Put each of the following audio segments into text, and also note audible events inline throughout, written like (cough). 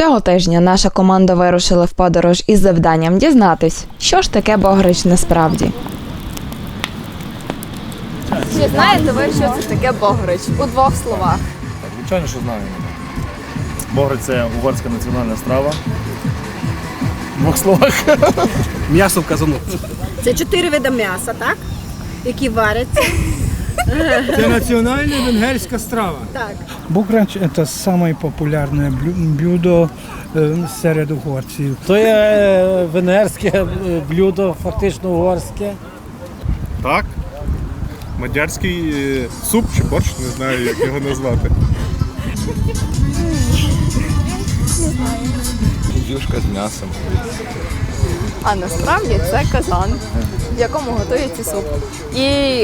Цього тижня наша команда вирушила в подорож із завданням дізнатись, що ж таке богрич насправді. Чи знаєте ви, що це таке богрич? У двох словах. Так, звичайно, що знаємо. Богрич це угорська національна страва. В двох словах. М'ясо в казану. Це чотири види м'яса, так? Які варяться. Це національна венгерська страва. Так. Самое популярное блю- блюдо э, серед угорців. То є е, венгерське е, блюдо, фактично угорське. Так. Мадярський е, суп чи борщ, не знаю, як його назвати. Юшка з м'ясом. А насправді це казан, в якому готується суп. І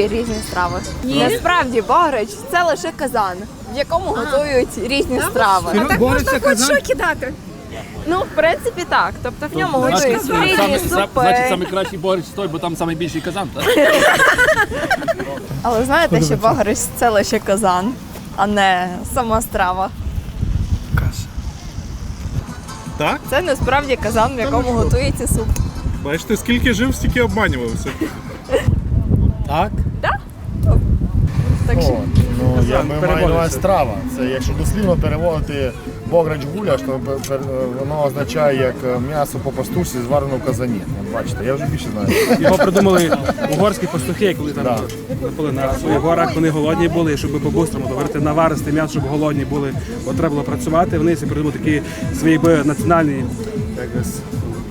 різні страви. Насправді богрич це лише казан, в якому готують різні страви. А так Бореться можна хоч казан? що кидати. Ну, в принципі, так. Тобто в ньому готують різні супи. Значить, найкращий борщ той, бо там найбільший казан, так? (laughs) Але знаєте, що богрич це лише казан, а не сама страва. Так? Це насправді казан, в якому готується суп. Бачите, скільки жив, стільки обманювався. Так. Так що Ну, я ми маю на увазі страва. Це якщо дослівно переводити бограч гуляш, то пер- пер- воно означає як е, м'ясо по пастушці зварено в казані. От бачите, я вже більше знаю. Його придумали угорські пастухи, коли там Да. були на своїх горах, вони голодні були, і щоб по-бустрому говорити наваристи м'ясо, щоб голодні були, бо треба було працювати. Вони собі придумали такий свій якби, національний якось,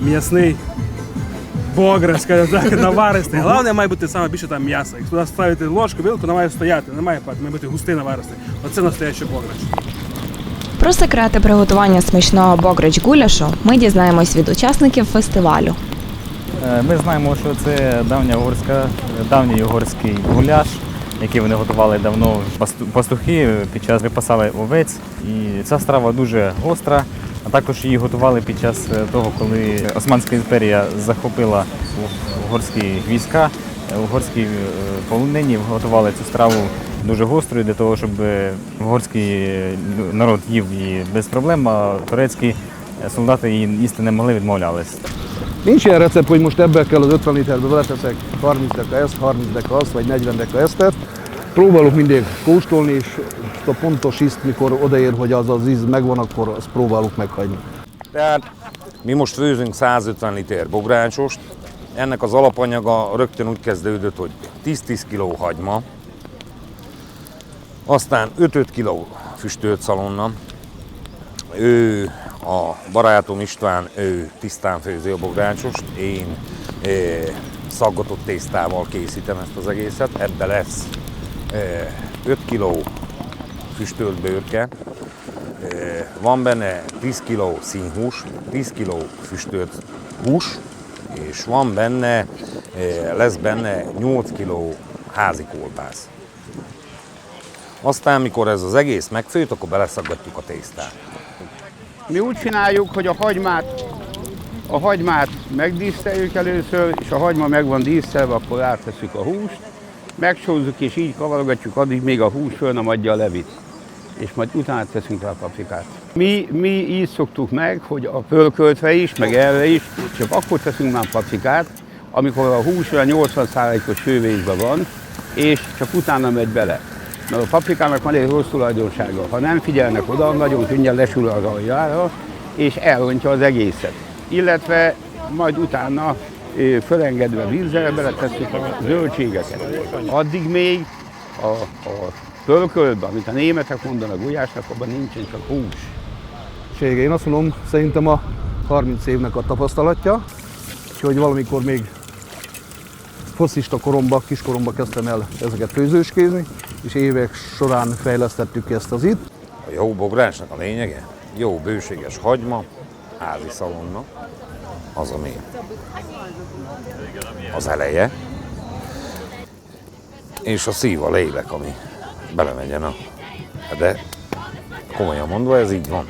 м'ясний бограч, скажімо так, наваристий. Головне має бути саме більше там м'яса. Якщо туди ставити ложку, вилку, вона має стояти, не має падати, має бути густий наваристий. Оце настоящий бограч. Про секрети приготування смачного богрич гуляшу ми дізнаємось від учасників фестивалю. Е, Ми знаємо, що це давня угорська, давній угорський гуляш, який вони готували давно пастухи під час випасали овець. І ця страва дуже гостра. А також її готували під час е, того, коли Османська імперія захопила угорські війська. Е, Угорські е, полонині готували цю страву дуже гострою для того, щоб угорський народ їв її без проблем, а турецькі солдати її їсти не могли, відмовлялись. Nincs ilyen recept, hogy most ebbe kell az 50 literbe beleteszek 30 deka ezt, 30 deka azt, vagy 40 deka ezt. Próbálok mindig kóstolni, és a pontos ízt, mikor odaér, hogy az az íz megvan, akkor azt próbálok meghagyni. Tehát mi most főzünk 150 liter bográcsost. Ennek az alapanyaga rögtön úgy kezdődött, hogy 10-10 kg hagyma, aztán 5-5 kg füstölt szalonna. Ő, a barátom István, ő tisztán főzi a bográcsost, én e, szaggatott tésztával készítem ezt az egészet. Ebbe lesz 5 kg füstölt bőrke, Eh, Van benne 10 kg színhús, 10 kg füstölt hús, és van benne, eh, lesz benne 8 kg házi kolbász. Aztán, mikor ez az egész megfőtt, akkor beleszaggatjuk a tésztát. Mi úgy csináljuk, hogy a hagymát, a hagymát megdíszteljük először, és a hagyma meg van díszelve, akkor áttesszük a húst, megsózzuk és így kavarogatjuk addig, még a hús föl nem adja a levit. És majd utána teszünk rá a paprikát. Mi, mi így szoktuk meg, hogy a pölköltve is, meg erre is, csak akkor teszünk már paprikát, amikor a hús olyan 80%-os hővészben van, és csak utána megy bele. Mert a paprikának van egy rossz tulajdonsága. Ha nem figyelnek oda, nagyon könnyen lesül az aljára, és elrontja az egészet. Illetve majd utána fölengedve vízzel beletesszük a zöldségeket. Addig még a, a pölkölbe, amit a németek mondanak gulyásnak, abban nincsen csak hús. Sége, Én azt mondom, szerintem a 30 évnek a tapasztalatja, hogy valamikor még foszista koromba, kiskoromba kezdtem el ezeket főzőskézni, és évek során fejlesztettük ki ezt az itt. A jó bográcsnak a lényege, jó bőséges hagyma, házi szalonna, az, ami az eleje, és a szív a lélek, ami belemegyen a... De komolyan mondva ez így van.